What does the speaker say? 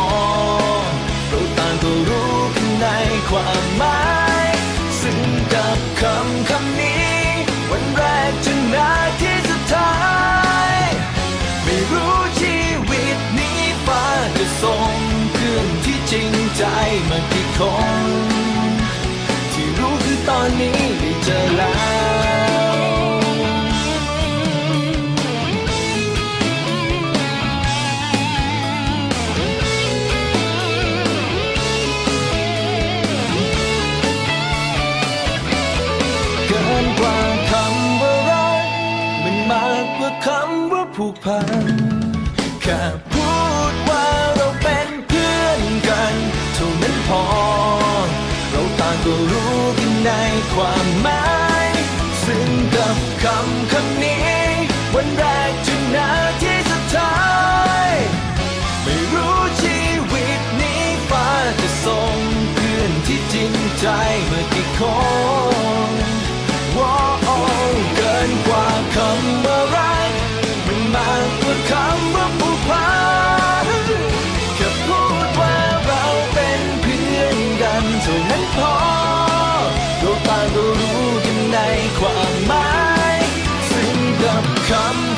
อเราต่างก็รู้กันในความหมายซึ่งกับคำคำนี้ วันแรกจนนาทีสุดท้าย ไม่รู้ชีวิตนี้ฟ้าจะส่งเพื่อนที่จริงใจมากี่คน ที่รู้คือตอนนี้ได้เจอากกว่าคำว่าผูกพัน แค่พูดว่าเราเป็นเพื่อนกันเท่านั้นพอ เราต่างก็รู้กันในความหมาย ซึ่งกับคำคำนี้ วันแรกจนน ท่านั้นพอเราต่างก็รู้กันในความหมายซึ่งกับคำ